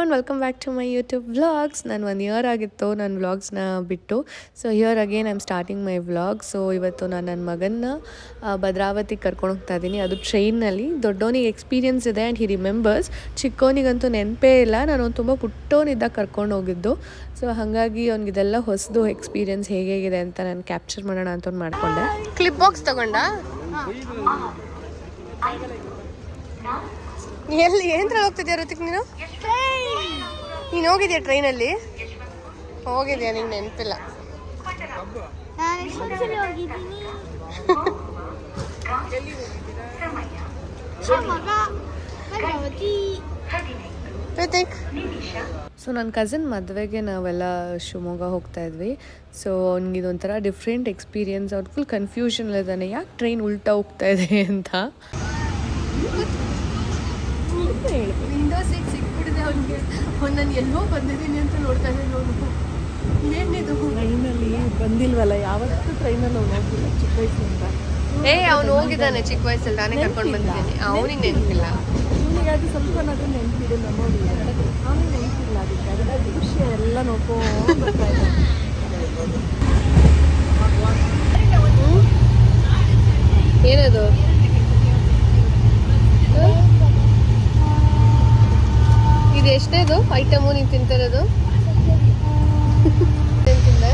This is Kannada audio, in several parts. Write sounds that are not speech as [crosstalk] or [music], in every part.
One welcome back to my YouTube vlogs ನಾನು ಒನ್ ಇಯರ್ ಆಗಿತ್ತು ನನ್ನ ವ್ಲಾಗ್ಸ್ನ ಬಿಟ್ಟು. So year again I am starting my vlog so ಇವತ್ತು ನಾನು ನನ್ನ ಮಗನ್ನ ಭದ್ರಾವತಿಗೆ ಕರ್ಕೊಂಡು ಹೋಗ್ತಾ ಇದ್ದೀನಿ. ಅದು ಟ್ರೈನಲ್ಲಿ ದೊಡ್ಡವನಿಗೆ ಎಕ್ಸ್ಪೀರಿಯನ್ಸ್ ಇದೆ ಆ್ಯಂಡ್ ಹಿ ರಿಮೆಂಬರ್ಸ್ ಚಿಕ್ಕವನಿಗಂತೂ ನೆನಪೇ ಇಲ್ಲ. ನಾನು ಅವ್ನು ತುಂಬ ಪುಟ್ಟವನಿದ್ದಾಗ ಕರ್ಕೊಂಡು ಹೋಗಿದ್ದು. ಸೊ ಹಾಗಾಗಿ ಅವ್ನಿಗಿದೆಲ್ಲ ಹೊಸದು ಎಕ್ಸ್ಪೀರಿಯನ್ಸ್ ಹೇಗೆ ಹೇಗಿದೆ ಅಂತ ನಾನು ಕ್ಯಾಪ್ಚರ್ ಮಾಡೋಣ ಅಂತ ಒಂದು ಮಾಡಿಕೊಂಡೆ. ಕ್ಲಿಪ್ ಬಾಕ್ಸ್ ತಗೊಂಡ? ಎಲ್ಲಿ ಏನ್ ಹೋಗ್ತಿದ್ಯಾ ಋತಿಕ್ ನೀನು? ನೀನು ಹೋಗಿದ್ಯಾ ಟ್ರೈನಲ್ಲಿ? ಹೋಗಿದ್ಯಾ ನಿಂಗೆ ನೆನಪಿಲ್ಲ. ಋತಿಕ್? ಸೊ ನನ್ನ ಕಸಿನ್ ಮದುವೆಗೆ ನಾವೆಲ್ಲ ಶಿವಮೊಗ್ಗ ಹೋಗ್ತಾ ಇದ್ವಿ. ಸೊ ಅವ್ನಿಗೆ ಇದೊಂಥರ ಡಿಫ್ರೆಂಟ್ ಎಕ್ಸ್ಪೀರಿಯನ್ಸ್ ಅವ್ನು ಫುಲ್ ಕನ್ಫ್ಯೂಷನ್ ಇದ್ದಾನೆ ಯಾಕೆ ಟ್ರೈನ್ ಉಲ್ಟಾ ಹೋಗ್ತಾ ಇದೆ ಅಂತ ವಿಂಡೋ ಸೀಟ್ ಸಿಕ್ಬಿಟ್ಟಿದೆ ಅವನಿಗೆ ಅವ್ನು ನಾನು ಎಲ್ಲೋ ಬಂದಿದ್ದೀನಿ ಅಂತ ನೋಡ್ತಾ ಇದ್ದೀನಿ ನೋಡು. ಏನಿದು ಟ್ರೈನಲ್ಲಿ ಬಂದಿಲ್ವಲ್ಲ ಯಾವತ್ತೂ ಟ್ರೈನಲ್ಲಿ ಹೋಗಿಲ್ಲ ಚಿಕ್ಕ ವಯಸ್ಸಿಂದ ಏ ಅವನು ಹೋಗಿದ್ದಾನೆ ಚಿಕ್ಕ ವಯಸ್ಸಲ್ಲಿ ನಾನೇ ಕರ್ಕೊಂಡು ಬಂದಿದ್ದೀನಿ. ಅವನಿಗೆ ನೆನಪಿಲ್ಲ. ಅವನಿಗೆ ಅದು ಸ್ವಲ್ಪನಾದ್ರೂ ನೆನಪಿದೆ ಮೆಮೊರಿ ಅವನಿಗೆ ನೆನಪಿಲ್ಲ ಅದಕ್ಕೆ ಅದರ ದೃಶ್ಯ ಎಲ್ಲ ನೋಡ್ಕೊಂಡು ಬರ್ತಾ ಏನದು? ಇದು? ಎಷ್ಟೇದು ಐಟಮು ನೀನು ತಿಂತಿರೋದು? ತಿಂದೆ?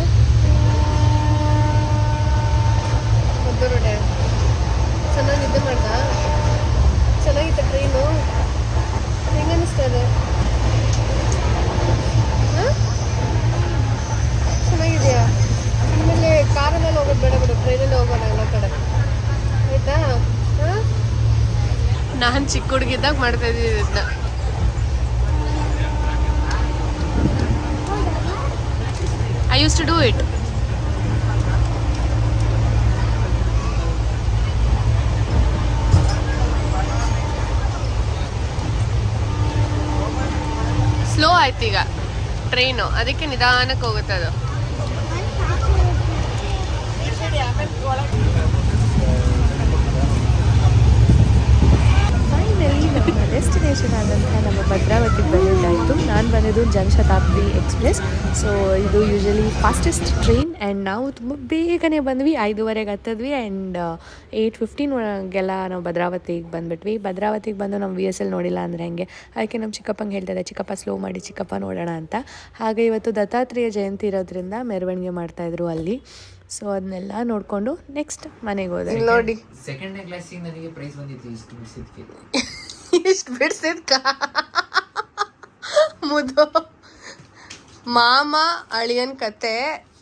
ಒಬ್ಬರೊಡೆ ಚೆನ್ನಾಗಿ ನಿದ್ದೆ ಮಾಡ್ದ? ಚೆನ್ನಾಗಿತ್ತ ಟ್ರೈನು ಹೆಂಗೆ ಅನಿಸ್ತಾ ಇದೆ? ಹ? ಚೆನ್ನಾಗಿದೆಯಾ? ಆಮೇಲೆ ಕಾರಲ್ಲೆಲ್ಲ ಹೋಗೋದು ಬೇಡ ಬಿಡು, ಟ್ರೈನಲ್ಲಿ ಹೋಗೋಣ ಎಲ್ಲ ಕಡೆ. ಆಯ್ತಾ? ನಾನು ಚಿಕ್ಕ ಹುಡುಗಿದ್ದಾಗ ಮಾಡ್ತಾ ಇದ್ದೀನಿ ಇದನ್ನ I use to do it slow ಆಯ್ತು ಈಗ. ಟ್ರೈನು ಅದಕ್ಕೆ ನಿಧಾನಕ್ಕೆ ಹೋಗುತ್ತೆ ಅದು ಫೈನಲಿ ನಮ್ಮ ಡೆಸ್ಟಿನೇಷನ್ ಆದಂಥ ನಮ್ಮ ಭದ್ರಾವತಿಗೆ ಬಂದಿದ್ದಾಯಿತು ನಾನು ಬಂದಿದ್ದು ಜನಶತಾಬ್ದಿ ಎಕ್ಸ್ಪ್ರೆಸ್. ಸೊ ಇದು ಯೂಶಲಿ ಫಾಸ್ಟೆಸ್ಟ್ ಟ್ರೈನ್ ಆ್ಯಂಡ್ ನಾವು ತುಂಬ ಬೇಗನೆ ಬಂದ್ವಿ. ಐದುವರೆಗೆ ಹತ್ತಿದ್ವಿ ಆ್ಯಂಡ್ ಏಯ್ಟ್ ಫಿಫ್ಟೀನ್ ಒಳಗೆಲ್ಲ ನಾವು ಭದ್ರಾವತಿಗೆ ಬಂದ್ಬಿಟ್ವಿ. ಭದ್ರಾವತಿಗೆ ಬಂದು ನಾವು ವಿ ಎಸ್ ಎಲ್ ನೋಡಿಲ್ಲ ಅಂದರೆ ಹೆಂಗೆ? ಅದಕ್ಕೆ ನಮ್ಮ ಚಿಕ್ಕಪ್ಪಂಗೆ ಹೇಳ್ತಾರೆ ಚಿಕ್ಕಪ್ಪ ಸ್ಲೋ ಮಾಡಿ ಚಿಕ್ಕಪ್ಪ ನೋಡೋಣ ಅಂತ. ಹಾಗೆ ಇವತ್ತು ದತ್ತಾತ್ರೇಯ ಜಯಂತಿ ಇರೋದ್ರಿಂದ ಮೆರವಣಿಗೆ ಮಾಡ್ತಾಯಿದ್ರು ಅಲ್ಲಿ. ಸೊ ಅದನ್ನೆಲ್ಲ ನೋಡಿಕೊಂಡು ನೆಕ್ಸ್ಟ್ ಮನೆಗೆ ಹೋದೆ. ನೋಡಿ. ಸೆಕೆಂಡ್ನೇ ಕ್ಲಾಸಿಗೆ ನನಗೆ ಪ್ರೈಸ್ ಬಂದಿತ್ತು ಇಷ್ಟು ಇಷ್ಟು ಬಿಡ್ಸಿದ್ಕ ಮುದು. ಮಾಮ ಅಳಿಯನ್ ಕತೆ.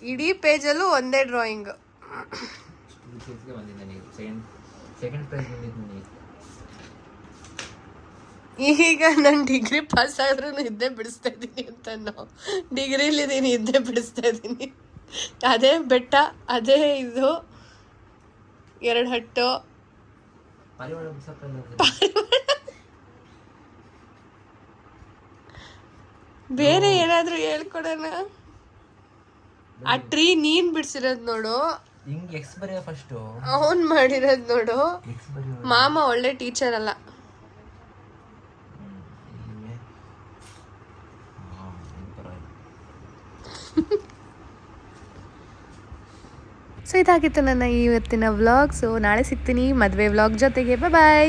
ಇಡೀ ಪೇಜಲ್ಲೂ ಒಂದೇ ಡ್ರಾಯಿಂಗ್ ಈಗ ನಾನು ಡಿಗ್ರಿ ಪಾಸ್ ಆದ್ರೂ ಇದ್ದೇ ಬಿಡಿಸ್ತಾ ಇದ್ದೀನಿ ಅಂತ ನಾವು. ಡಿಗ್ರಿಲಿದ್ದೀನಿ ಇದ್ದೇ ಬಿಡಿಸ್ತಾ ಇದ್ದೀನಿ. ಅದೇ ಬೆಟ್ಟ ಅದೇ ಇದು. ಎರಡು ಹಟ್ಟು. [laughs] ಬೇರೆ ಏನಾದ್ರೂ ಹೇಳ್ಕೊಡೋಣ? ಆ ಟ್ರೀ ನೀನ್ ಬಿಡ್ಸಿರೋದ್ ನೋಡು. ಹಿಂಗ್ ಎಕ್ಸ್ ಬರೆಯ ಫಸ್ಟ್ ಅವನ್ ಮಾಡಿರೋದ್ ನೋಡು. ಎಕ್ಸ್ ಬರೆಯೋ ಮಾಮ ಒಳ್ಳೆ ಟೀಚರ್ ಅಲ್ಲ. [laughs] ಸೊ ಇದಾಗಿತ್ತು ನನ್ನ ಇವತ್ತಿನ ವ್ಲಾಗ್ ಸೊ ನಾಳೆ ಸಿಗ್ತೀನಿ ಮದುವೆ ವ್ಲಾಗ್ ಜೊತೆಗೆ. ಬಾಯ್